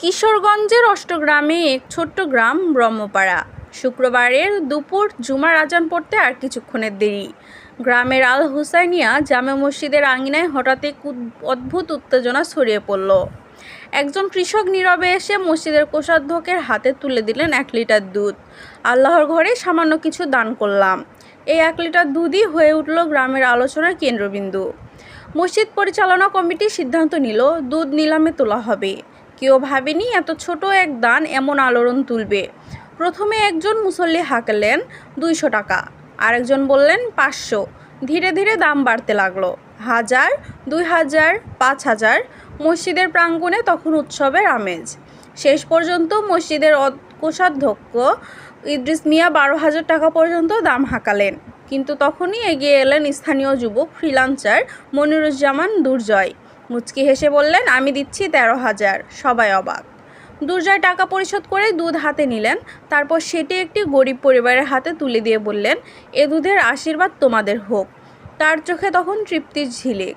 কিশোরগঞ্জের অষ্টগ্রামে এক ছোট্ট গ্রাম, ব্রহ্মপাড়া। শুক্রবারের দুপুর জুমার আজান পড়তে আর কিছুক্ষণের দেরি। গ্রামের আল হুসাইনিয়া জামে মসজিদের আঙিনায় হঠাৎ এক অদ্ভুত উত্তেজনা ছড়িয়ে পড়ল। একজন কৃষক নীরবে এসে মসজিদের কোষাধ্যক্ষের হাতে তুলে দিলেন এক লিটার দুধ। আল্লাহর ঘরে সামান্য কিছু দান করলাম। এই এক লিটার দুধই হয়ে উঠল গ্রামের আলোচনার কেন্দ্রবিন্দু। মসজিদ পরিচালনা কমিটি সিদ্ধান্ত নিল, দুধ নিলামে তোলা হবে। কেউ ভাবেনি এত ছোট এক দান এমন আলোড়ন তুলবে। প্রথমে একজন মুসল্লি হাঁকলেন দুইশো টাকা, আরেকজন বললেন পাঁচশো। ধীরে ধীরে দাম বাড়তে লাগল। হাজার, দুই হাজার, পাঁচ হাজার, মসজিদের প্রাঙ্গণে তখন উৎসবের আমেজ। শেষ পর্যন্ত মসজিদের কোষাধ্যক্ষ ইদ্রিস মিয়া বারো হাজার টাকা পর্যন্ত দাম হাঁকালেন। কিন্তু তখনই এগিয়ে এলেন স্থানীয় যুবক, ফ্রিলান্সার মনিরুজ্জামান দুর্জয়। মুচকি হেসে বললেন, আমি দিচ্ছি তেরো হাজার। সবাই অবাক। দুর্জয় টাকা পরিশোধ করে দুধ হাতে নিলেন। তারপর সেটি একটি গরিব পরিবারের হাতে তুলে দিয়ে বললেন, এ দুধের আশীর্বাদ তোমাদের হোক। তার চোখে তখন তৃপ্তির ঝিলিক।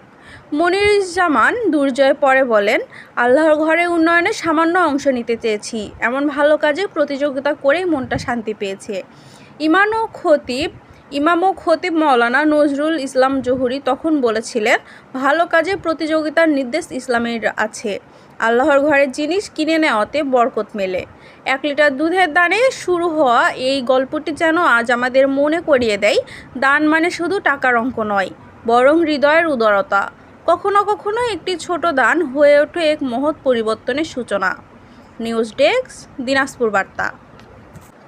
মনিরুজ্জামান দুর্জয় পরে বলেন, আল্লাহর ঘরে উন্নয়নে সামান্য অংশ নিতে চেয়েছি। এমন ভালো কাজে প্রতিযোগিতা করেই মনটা শান্তি পেয়েছে। ইমান ও খতিব ইমাম খতিব মাওলানা নজরুল ইসলাম জহুরি তখন বলেছিলেন, ভালো কাজে প্রতিযোগিতার নির্দেশ ইসলামের আছে। আল্লাহর ঘরের জিনিস কিনে নেওয়াতে বরকত মেলে। এক লিটার দুধের দানে শুরু হওয়া এই গল্পটি যেন আজ আমাদের মনে করিয়ে দেয়, দান মানে শুধু টাকার অঙ্ক নয়, বরং হৃদয়ের উদারতা। কখনো কখনো একটি ছোট দান হয়ে ওঠে এক মহৎ পরিবর্তনের সূচনা। নিউজ ডেস্ক, দিনাজপুর বার্তা।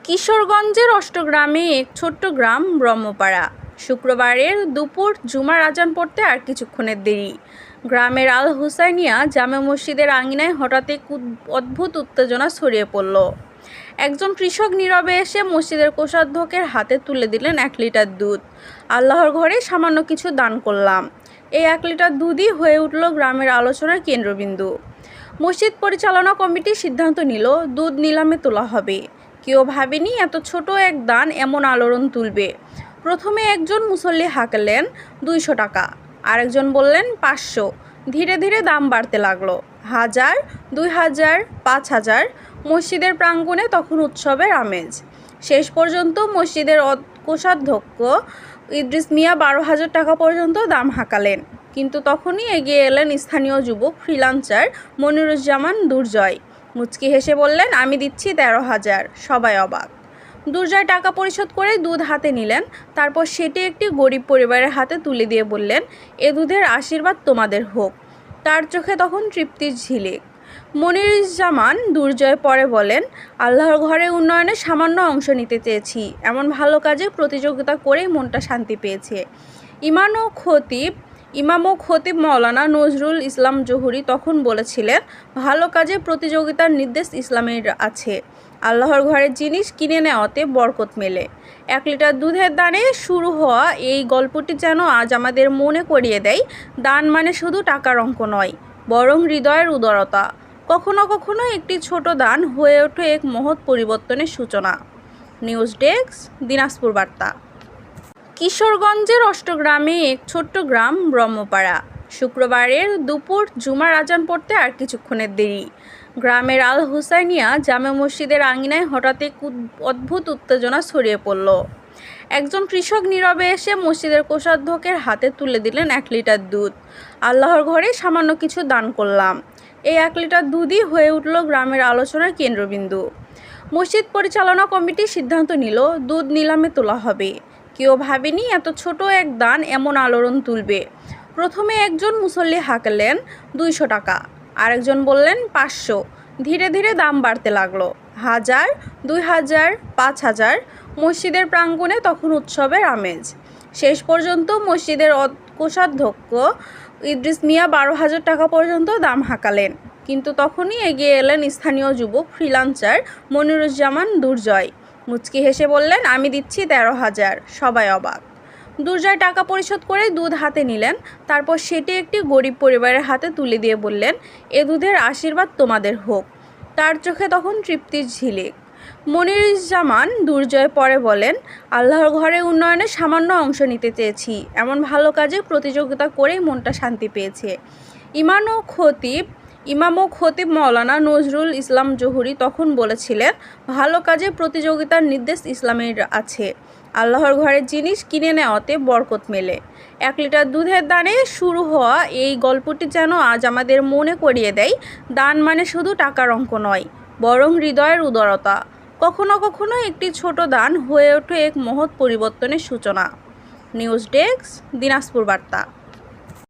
কিশোরগঞ্জের অষ্টগ্রামে এক ছোট্ট গ্রাম ব্রহ্মপাড়া। শুক্রবারের দুপুর জুমার আজান পড়তে আর কিছুক্ষণের দেরি। গ্রামের আল হুসাইনিয়া জামে মসজিদের আঙিনায় হঠাৎ এক অদ্ভুত উত্তেজনা ছড়িয়ে পড়ল। একজন কৃষক নীরবে এসে মসজিদের কোষাধ্যক্ষের হাতে তুলে দিলেন এক লিটার দুধ। আল্লাহর ঘরে সামান্য কিছু দান করলাম। এই এক লিটার দুধই হয়ে উঠল গ্রামের আলোচনার কেন্দ্রবিন্দু। মসজিদ পরিচালনা কমিটি সিদ্ধান্ত নিল, দুধ নিলামে তোলা হবে। কেউ ভাবেনি এত ছোট এক দান এমন আলোড়ন তুলবে। প্রথমে একজন মুসল্লি হাঁকলেন দুইশো টাকা, আরেকজন বললেন পাঁচশো। ধীরে ধীরে দাম বাড়তে লাগল। হাজার, দুই হাজার, পাঁচ হাজার, মসজিদের প্রাঙ্গণে তখন উৎসবের আমেজ। শেষ পর্যন্ত মসজিদের কোষাধ্যক্ষ ইদ্রিস মিয়া বারো হাজার টাকা পর্যন্ত দাম হাঁকালেন। কিন্তু তখনই এগিয়ে এলেন স্থানীয় যুবক, ফ্রিলান্সার মনিরুজ্জামান দুর্জয়। মুচকি হেসে বললেন, আমি দিচ্ছি তেরো হাজার। সবাই অবাক। দুর্জয় টাকা পরিশোধ করে দুধ হাতে নিলেন। তারপর সেটি একটি গরিব পরিবারের হাতে তুলে দিয়ে বললেন, এ দুধের আশীর্বাদ তোমাদের হোক। তার চোখে তখন তৃপ্তির ঝিলিক। মনিরুজ্জামান দুর্জয় পরে বলেন, আল্লাহর ঘরে উন্নয়নে সামান্য অংশ নিতে চেয়েছি। এমন ভালো কাজে প্রতিযোগিতা করেই মনটা শান্তি পেয়েছে। ইমান ও খতিব ইমাম খতিব মাওলানা নজরুল ইসলাম জহুরি তখন বলেছিলেন, ভালো কাজে প্রতিযোগিতার নির্দেশ ইসলামের আছে। আল্লাহর ঘরের জিনিস কিনে নেওয়াতে বরকত মেলে। এক লিটার দুধের দানে শুরু হওয়া এই গল্পটি যেন আজ আমাদের মনে করিয়ে দেয়, দান মানে শুধু টাকার অঙ্ক নয়, বরং হৃদয়ের উদারতা। কখনো কখনো একটি ছোট দান হয়ে ওঠে এক মহৎ পরিবর্তনের সূচনা। নিউজ ডেস্ক, দিনাজপুর বার্তা। কিশোরগঞ্জের অষ্টগ্রামে এক ছোট্ট গ্রাম, ব্রহ্মপাড়া। শুক্রবারের দুপুর জুমার আজান পড়তে আর কিছুক্ষণের দেরি। গ্রামের আল হুসাইনিয়া জামে মসজিদের আঙিনায় হঠাৎ এক অদ্ভুত উত্তেজনা ছড়িয়ে পড়ল। একজন কৃষক নীরবে এসে মসজিদের কোষাধ্যক্ষের হাতে তুলে দিলেন এক লিটার দুধ। আল্লাহর ঘরে সামান্য কিছু দান করলাম। এই এক লিটার দুধই হয়ে উঠল গ্রামের আলোচনার কেন্দ্রবিন্দু। মসজিদ পরিচালনা কমিটি সিদ্ধান্ত নিল, দুধ নিলামে তোলা হবে। কেউ ভাবেনি এত ছোট এক দান এমন আলোড়ন তুলবে। প্রথমে একজন মুসল্লি হাঁকলেন দুইশো টাকা, আরেকজন বললেন পাঁচশো। ধীরে ধীরে দাম বাড়তে লাগল। হাজার, দুই হাজার, পাঁচ হাজার, মসজিদের প্রাঙ্গণে তখন উৎসবের আমেজ। শেষ পর্যন্ত মসজিদের কোষাধ্যক্ষ ইদ্রিস মিয়া বারো হাজার টাকা পর্যন্ত দাম হাঁকালেন। কিন্তু তখনই এগিয়ে এলেন স্থানীয় যুবক, ফ্রিলান্সার মনিরুজ্জামান দুর্জয়। মুচকি হেসে বললেন, আমি দিচ্ছি তেরো হাজার। সবাই অবাক। দুর্জয় টাকা পরিশোধ করে দুধ হাতে নিলেন। তারপর সেটি একটি গরিব পরিবারের হাতে তুলে দিয়ে বললেন, এ দুধের আশীর্বাদ তোমাদের হোক। তার চোখে তখন তৃপ্তির ঝিলিক। মনিরুজ্জামান দুর্জয় পরে বলেন, আল্লাহর ঘরে উন্নয়নে সামান্য অংশ নিতে চেয়েছি। এমন ভালো কাজে প্রতিযোগিতা করেই মনটা শান্তি পেয়েছে। ইমান ও খতিব ইমাম ও খতিব মৌলানা নজরুল ইসলাম জহুরি তখন বলেছিলেন, ভালো কাজে প্রতিযোগিতার নির্দেশ ইসলামের আছে। আল্লাহর ঘরের জিনিস কিনে নেওয়াতে বরকত মেলে। এক লিটার দুধের দানে শুরু হওয়া এই গল্পটি যেন আজ আমাদের মনে করিয়ে দেয়, দান মানে শুধু টাকার অঙ্ক নয়, বরং হৃদয়ের উদারতা। কখনো কখনো একটি ছোট দান হয়ে ওঠে এক মহৎ পরিবর্তনের সূচনা। নিউজ ডেস্ক, দিনাজপুর বার্তা।